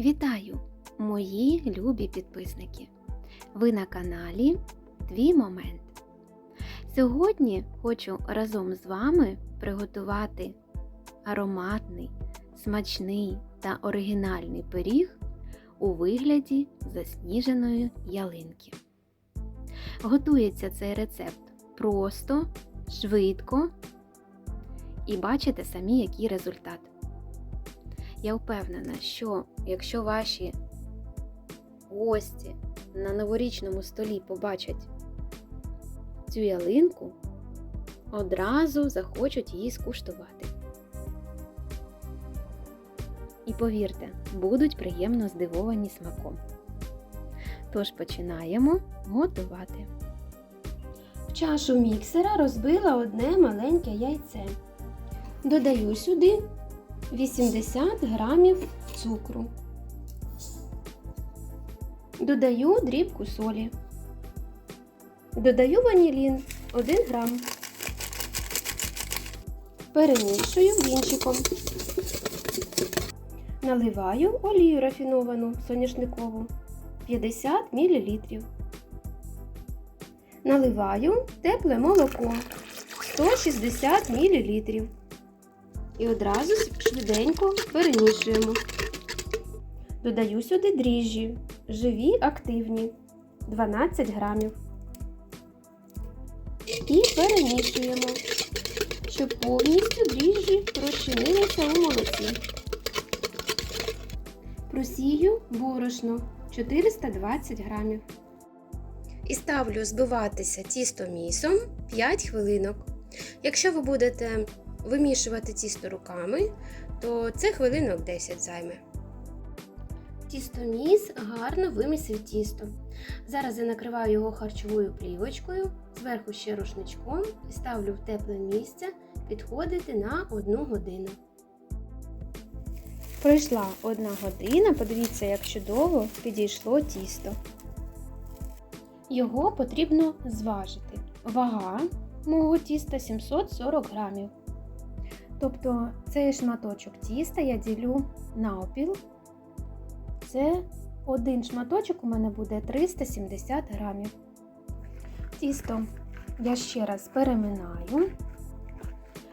Вітаю, мої любі підписники! Ви на каналі Твій Момент. Сьогодні хочу разом з вами приготувати ароматний, смачний та оригінальний пиріг у вигляді засніженої ялинки. Готується цей рецепт просто, швидко і бачите самі, який результат. Я впевнена, що якщо ваші гості на новорічному столі побачать цю ялинку, одразу захочуть її скуштувати. І повірте, будуть приємно здивовані смаком. Тож починаємо готувати. В чашу міксера розбила одне маленьке яйце. Додаю сюди 80 грамів цукру. Додаю дрібку солі. Додаю ванілін 1 грам. Перемішую вінчиком. Наливаю олію рафіновану соняшникову 50 мл. Наливаю тепле молоко 160 мл. І одразу швиденько перемішуємо. Додаю сюди дріжджі, живі активні 12 грамів. І перемішуємо, щоб повністю дріжджі розчинилися у молоці. Просію борошно 420 грамів. І ставлю збиватися тісто місом 5 хвилинок. Якщо ви будете вимішувати тісто руками, то це хвилинок 10 займе. Тістоміс гарно вимісив тісто. Зараз я накриваю його харчовою плівочкою, зверху ще рушничком і ставлю в тепле місце підходити на 1 годину. Пройшла одна година, подивіться, як чудово підійшло тісто. Його потрібно зважити. Вага мого тіста 740 грамів. Тобто цей шматочок тіста я ділю на опіл. Це один шматочок у мене буде 370 грамів. Тісто я ще раз переминаю.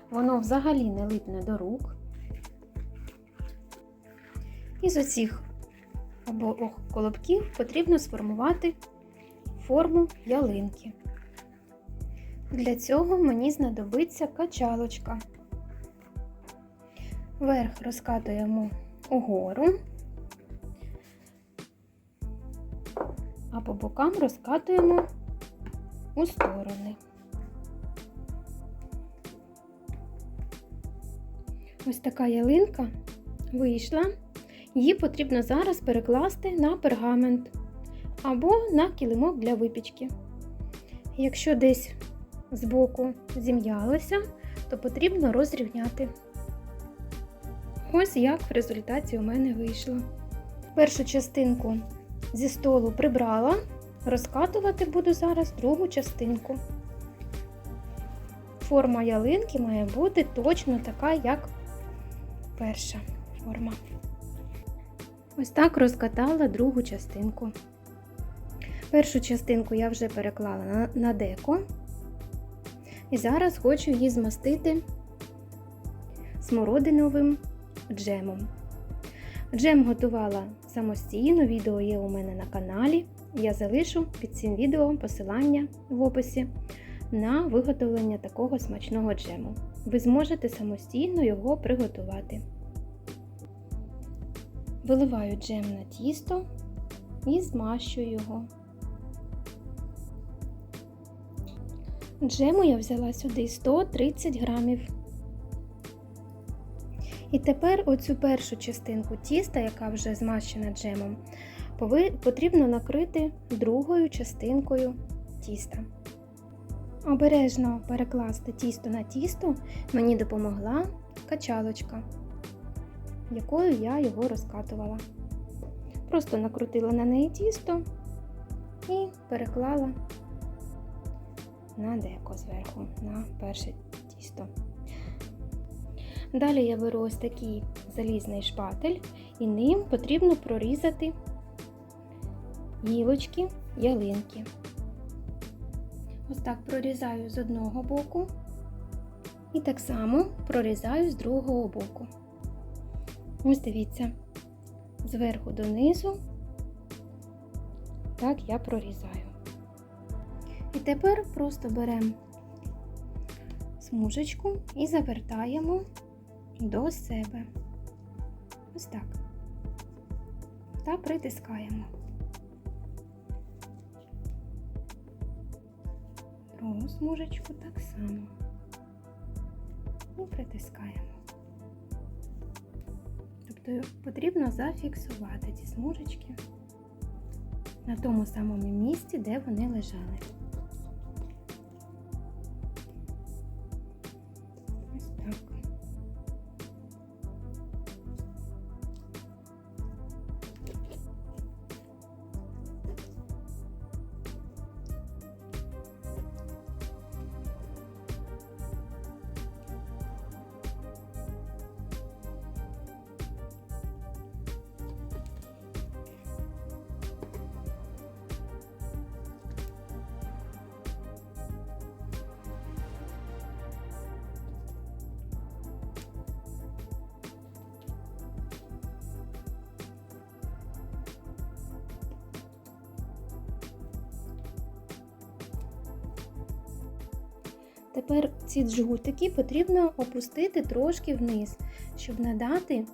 Воно взагалі не липне до рук. І з оцих обох колобків потрібно сформувати форму ялинки. Для цього мені знадобиться качалочка. Верх розкатуємо угору, а по бокам розкатуємо у сторони. Ось така ялинка вийшла. Її потрібно зараз перекласти на пергамент або на килимок для випічки. Якщо десь збоку зім'ялося, то потрібно розрівняти. Ось як в результаті у мене вийшло. Першу частинку зі столу прибрала, розкатувати буду зараз другу частинку. Форма ялинки має бути точно така, як перша форма. Ось так розкатала другу частинку. Першу частинку я вже переклала на, на деко. І зараз хочу її змастити смородиновим джемом. Джем готувала самостійно, відео є у мене на каналі. Я залишу під цим відео посилання в описі на виготовлення такого смачного джему. Ви зможете самостійно його приготувати. Виливаю джем на тісто і змащую його. Джему я взяла сюди 130 грамів. І тепер оцю першу частинку тіста, яка вже змащена джемом, потрібно накрити другою частинкою тіста. Обережно перекласти тісто на тісто мені допомогла качалочка, якою я його розкатувала. Просто накрутила на неї тісто і переклала на деко зверху, на перше тісто. Далі я беру ось такий залізний шпатель і ним потрібно прорізати гілочки ялинки. Ось так прорізаю з одного боку і так само прорізаю з другого боку. Ось дивіться, зверху донизу, так я прорізаю. І тепер просто беремо смужечку і завертаємо до себе. Ось так. Та притискаємо. Другу смужечку так само. І притискаємо. Тобто потрібно зафіксувати ці смужечки на тому самому місці, де вони лежали. Тепер ці джгутики потрібно опустити трошки вниз, щоб надати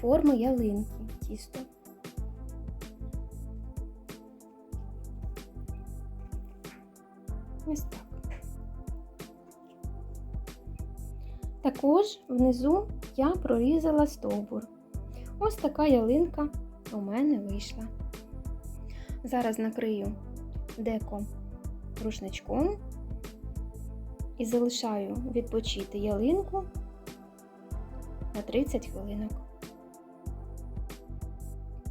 форму ялинки тісто. Ось так. Також внизу я прорізала стовбур. Ось така ялинка у мене вийшла. Зараз накрию деко рушничком і залишаю відпочити ялинку на 30 хвилинок.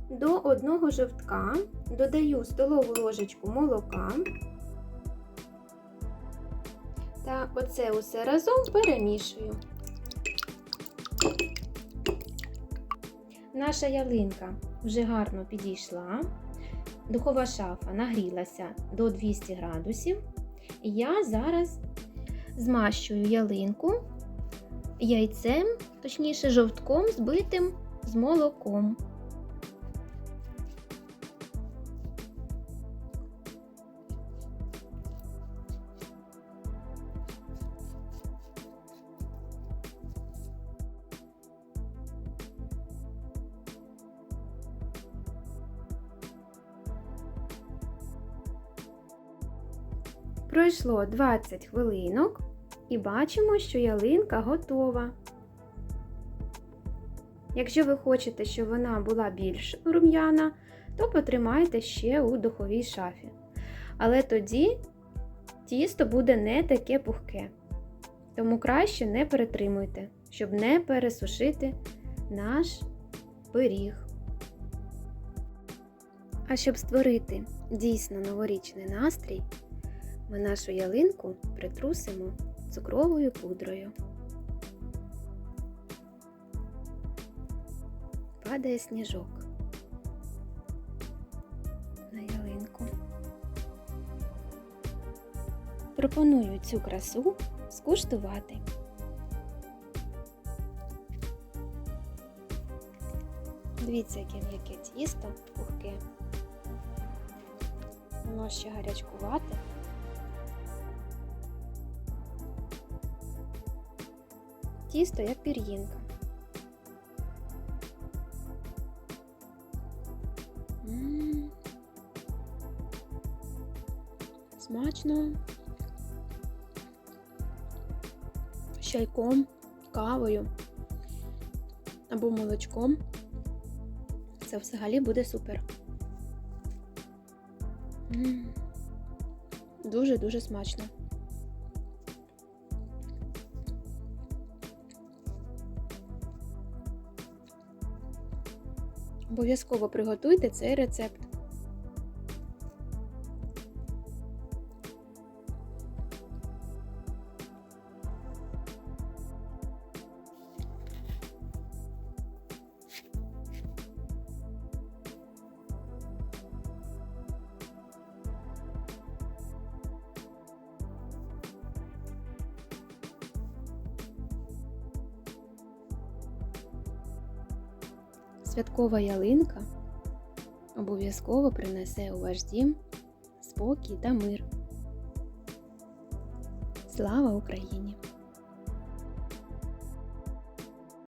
До одного жовтка додаю столову ложечку молока та оце усе разом перемішую. Наша ялинка вже гарно підійшла. Духова шафа нагрілася до 200 градусів. І я зараз змащую ялинку яйцем, точніше жовтком, збитим з молоком. Пройшло 20 хвилинок і бачимо, що ялинка готова. Якщо ви хочете, щоб вона була більш рум'яна, то потримайте ще у духовій шафі. Але тоді тісто буде не таке пухке. Тому краще не перетримуйте, щоб не пересушити наш пиріг. А щоб створити дійсно новорічний настрій, ми нашу ялинку притрусимо цукровою пудрою. Падає сніжок на ялинку. Пропоную цю красу скуштувати. Дивіться, яке м'яке тісто пухке. Воно ще гарячкувате. Тісто як пір'їнка. Смачно. З чайком, кавою або молочком. Це взагалі буде супер. Дуже-дуже смачно. Обов'язково приготуйте цей рецепт. Святкова ялинка обов'язково принесе у ваш дім спокій та мир. Слава Україні!